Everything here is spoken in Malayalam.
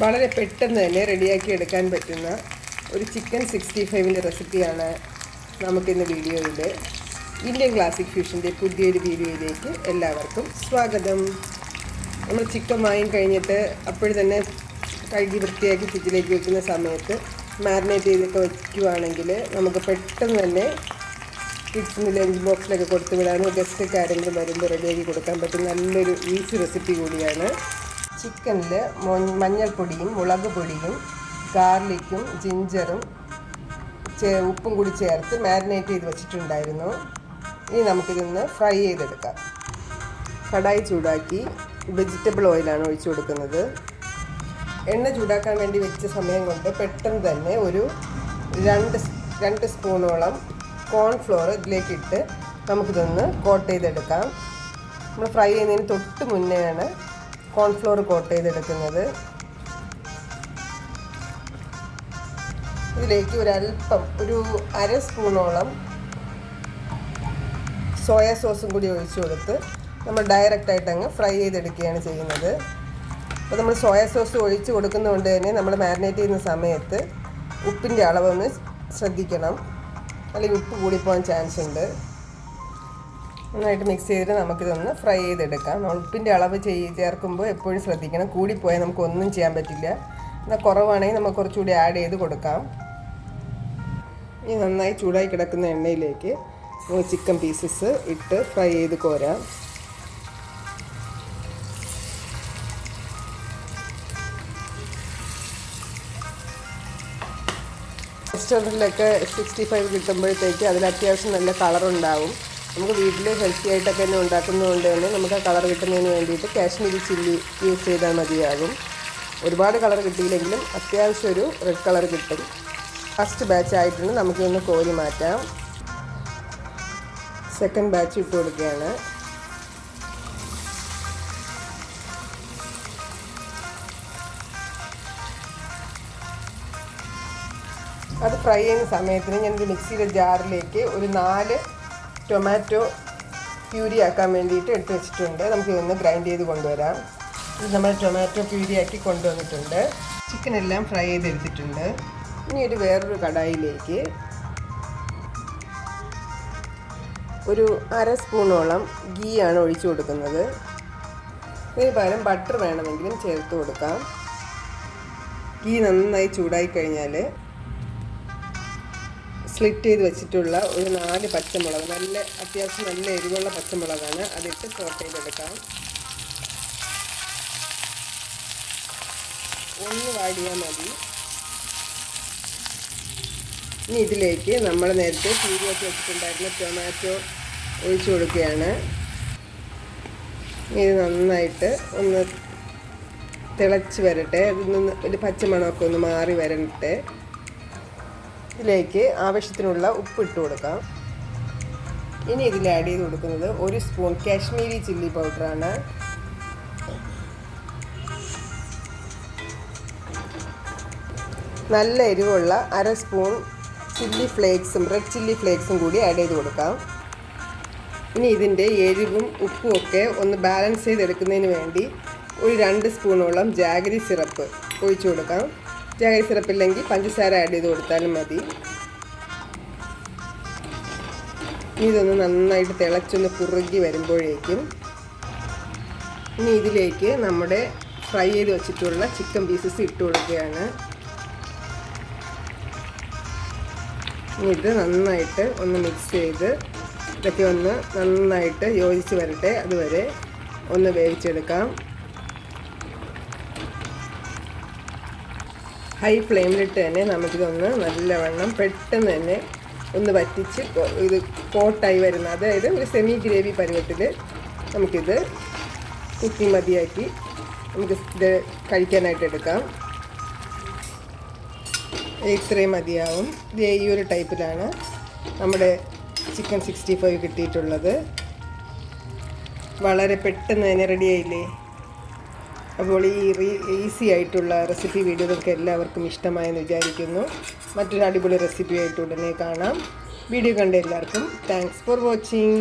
വളരെ പെട്ടെന്ന് തന്നെ റെഡിയാക്കി എടുക്കാൻ പറ്റുന്ന ഒരു ചിക്കൻ സിക്സ്റ്റി ഫൈവിന്റെ റെസിപ്പിയാണ് നമുക്കിന്ന് വീഡിയോയിൽ ഇന്ത്യൻ ക്ലാസിക് ഫ്യൂഷന്റെ പുതിയൊരു വീഡിയോയിലേക്ക് എല്ലാവർക്കും സ്വാഗതം. നമ്മൾ ചിക്കൻ വാങ്ങി കഴിഞ്ഞിട്ട് അപ്പോഴും തന്നെ കഴുകി വൃത്തിയാക്കി ഫ്രിഡ്ജിലേക്ക് വെക്കുന്ന സമയത്ത് മാരിനേറ്റ് ചെയ്തൊക്കെ വയ്ക്കുവാണെങ്കിൽ നമുക്ക് പെട്ടെന്ന് തന്നെ കിഡ്സിന് ലഞ്ച് ബോക്സിലൊക്കെ കൊടുത്തു വിടാനോ ഗസ്റ്റൊക്കെ ആരെങ്കിലും വരുമ്പോൾ റെഡിയാക്കി കൊടുക്കാൻ പറ്റും നല്ലൊരു ഈസി റെസിപ്പി കൂടിയാണ്. ചിക്കനിൽ മഞ്ഞൾപ്പൊടിയും മുളക് പൊടിയും ഗാർലിക്കും ജിഞ്ചറും ചേ ഉപ്പും കൂടി ചേർത്ത് മാരിനേറ്റ് ചെയ്ത് വെച്ചിട്ടുണ്ടായിരുന്നു. ഇനി നമുക്കിതൊന്ന് ഫ്രൈ ചെയ്തെടുക്കാം. കടായി ചൂടാക്കി വെജിറ്റബിൾ ഓയിലാണ് ഒഴിച്ചു കൊടുക്കുന്നത്. എണ്ണ ചൂടാക്കാൻ വേണ്ടി വെച്ച സമയം കൊണ്ട് പെട്ടെന്ന് തന്നെ ഒരു രണ്ട് രണ്ട് സ്പൂണോളം കോൺഫ്ലോർ ഇതിലേക്ക് ഇട്ട് നമുക്കിതൊന്ന് കോട്ട് ചെയ്തെടുക്കാം. നമ്മൾ ഫ്രൈ ചെയ്യുന്നതിന് തൊട്ട് മുന്നെയാണ് കോൺഫ്ലോർ കോട്ട് ചെയ്തെടുക്കുന്നത്. ഇതിലേക്ക് ഒരല്പം ഒരു അര സ്പൂണോളം സോയ സോസും കൂടി ഒഴിച്ചു കൊടുത്ത് നമ്മൾ ഡയറക്റ്റ് ആയിട്ട് അങ്ങ് ഫ്രൈ ചെയ്തെടുക്കുകയാണ് ചെയ്യുന്നത്. അപ്പോൾ നമ്മൾ സോയ സോസ് ഒഴിച്ച് കൊടുക്കുന്നതുകൊണ്ട് തന്നെ നമ്മൾ മാരിനേറ്റ് ചെയ്യുന്ന സമയത്ത് ഉപ്പിന്റെ അളവൊന്ന് ശ്രദ്ധിക്കണം. അല്ലെങ്കിൽ ഉപ്പ് കൂടിപ്പോകാൻ ചാൻസ് ഉണ്ട്. നന്നായിട്ട് മിക്സ് ചെയ്തിട്ട് നമുക്കിതൊന്ന് ഫ്രൈ ചെയ്തെടുക്കാം. ഉപ്പിന്റെ അളവ് ചെയ് ചേർക്കുമ്പോൾ എപ്പോഴും ശ്രദ്ധിക്കണം. കൂടിപ്പോയാൽ നമുക്കൊന്നും ചെയ്യാൻ പറ്റില്ല. എന്നാൽ കുറവാണെങ്കിൽ നമുക്ക് കുറച്ചുകൂടി ആഡ് ചെയ്ത് കൊടുക്കാം. ഇനി നന്നായി ചൂടായി കിടക്കുന്ന എണ്ണയിലേക്ക് ചിക്കൻ പീസസ് ഇട്ട് ഫ്രൈ ചെയ്ത് കോരാം. റെസ്റ്റോറന്റിലൊക്കെ സിക്സ്റ്റി ഫൈവ് കിട്ടുമ്പോഴത്തേക്ക് അതിൽ അത്യാവശ്യം നല്ല കളറുണ്ടാവും നമുക്ക് വീട്ടിൽ ഹെൽത്തി ആയിട്ടൊക്കെ തന്നെ ഉണ്ടാക്കുന്നതുകൊണ്ട് തന്നെ നമുക്ക് ആ കളർ കിട്ടുന്നതിന് വേണ്ടിയിട്ട് കാശ്മീരി ചില്ലി യൂസ് ചെയ്താൽ മതിയാകും. ഒരുപാട് കളർ കിട്ടിയില്ലെങ്കിലും അത്യാവശ്യം ഒരു റെഡ് കളർ കിട്ടും. ഫസ്റ്റ് ബാച്ച് ആയിട്ടുണ്ട് നമുക്കിന്ന് കോരി മാറ്റാം. സെക്കൻഡ് ബാച്ച് ഇട്ട് കൊടുക്കുകയാണ്. അത് ഫ്രൈ ചെയ്യുന്ന സമയത്തിന് ഞാനൊരു മിക്സിയുടെ ജാറിലേക്ക് ഒരു നാല് ടൊമാറ്റോ പ്യൂരി ആക്കാൻ വേണ്ടിയിട്ട് എടുത്ത് വെച്ചിട്ടുണ്ട്. നമുക്ക് ഇതൊന്ന് ഗ്രൈൻഡ് ചെയ്ത് കൊണ്ടുവരാം. ഇത് നമ്മൾ ടൊമാറ്റോ പ്യൂരി ആക്കി കൊണ്ടുവന്നിട്ടുണ്ട്. ചിക്കൻ എല്ലാം ഫ്രൈ ചെയ്തെടുത്തിട്ടുണ്ട് ഇനി ഒരു വേറൊരു കടായിലേക്ക് ഒരു അര സ്പൂണോളം ഗീ ആണ് ഒഴിച്ചു കൊടുക്കുന്നത്. ഇതിന് പകരം ബട്ടർ വേണമെങ്കിലും ചേർത്ത് കൊടുക്കാം. ഗീ നന്നായി ചൂടായി കഴിഞ്ഞാൽ സ്ലിറ്റ് ചെയ്ത് വെച്ചിട്ടുള്ള ഒരു നാല് പച്ചമുളക് നല്ല അത്യാവശ്യം നല്ല എരിവുള്ള പച്ചമുളകാണ് അതിട്ട് ചോട്ട് ചെയ്തെടുക്കാം. ഒന്ന് വാടിയാൽ മതി. ഇനി ഇതിലേക്ക് നമ്മൾ നേരത്തെ ചീരിയൊക്കെ വെച്ചിട്ടുണ്ടായിരുന്ന ടൊമാറ്റോ ഒഴിച്ചു കൊടുക്കുകയാണ്. ഇത് നന്നായിട്ട് ഒന്ന് തിളച്ച് വരട്ടെ. അതിൽ ഒരു പച്ചമണമൊക്കെ ഒന്ന് മാറി വരട്ടെ. ഇതിലേക്ക് ആവശ്യത്തിനുള്ള ഉപ്പ് ഇട്ട് കൊടുക്കാം. ഇനി ഇതിൽ ആഡ് ചെയ്ത് കൊടുക്കുന്നത് ഒരു സ്പൂൺ കാശ്മീരി ചില്ലി പൗഡറാണ്. നല്ല എരിവുള്ള അര സ്പൂൺ ചില്ലി ഫ്ലേക്സും റെഡ് ചില്ലി ഫ്ലേക്സും കൂടി ആഡ് ചെയ്ത് കൊടുക്കാം. ഇനി ഇതിന്റെ എരിവും ഉപ്പും ഒക്കെ ഒന്ന് ബാലൻസ് ചെയ്തെടുക്കുന്നതിന് വേണ്ടി ഒരു രണ്ട് സ്പൂണോളം ജാഗരി സിറപ്പ് ഒഴിച്ചു കൊടുക്കാം. ജാഗരി സിറപ്പ് ഇല്ലെങ്കിൽ പഞ്ചസാര ആഡ് ചെയ്ത് കൊടുത്താലും മതി. ഇതൊന്ന് നന്നായിട്ട് തിളച്ചൊന്ന് കുറുകി വരുമ്പോഴേക്കും ഇനി ഇതിലേക്ക് നമ്മുടെ ഫ്രൈ ചെയ്ത് വെച്ചിട്ടുള്ള ചിക്കൻ പീസസ് ഇട്ട് കൊടുക്കുകയാണ്. ഇത് നന്നായിട്ട് ഒന്ന് മിക്സ് ചെയ്ത് ഇതൊക്കെ ഒന്ന് നന്നായിട്ട് യോജിച്ച് വരട്ടെ. അതുവരെ ഒന്ന് വേവിച്ചെടുക്കാം. ഹൈ ഫ്ലെയിമിലിട്ട് തന്നെ നമുക്കിതൊന്ന് നല്ലവണ്ണം പെട്ടെന്ന് തന്നെ ഒന്ന് വറ്റിച്ച് ഇത് കോട്ടായി വരുന്ന അതായത് ഒരു സെമി ഗ്രേവി പരുവത്തിൽ നമുക്കിത് കുക്കി മതിയാക്കി നമുക്ക് ഇത് കഴിക്കാനായിട്ട് എടുക്കാം. ഇത്രയും മതിയാവും. ഇത് ഈ ഒരു ടൈപ്പിലാണ് നമ്മുടെ ചിക്കൻ സിക്സ്റ്റി ഫൈവ് കിട്ടിയിട്ടുള്ളത്. വളരെ പെട്ടെന്ന് തന്നെ റെഡി ആയില്ലേ? അപ്പോൾ ഈ ഈസി ആയിട്ടുള്ള റെസിപ്പി വീഡിയോകൾക്ക് എല്ലാവർക്കും ഇഷ്ടമായെന്ന് വിചാരിക്കുന്നു. മറ്റൊരു അടിപൊളി റെസിപ്പി ആയിട്ട് ഉടനെ കാണാം. വീഡിയോ കണ്ട എല്ലാവർക്കും താങ്ക്സ് ഫോർ വാച്ചിങ്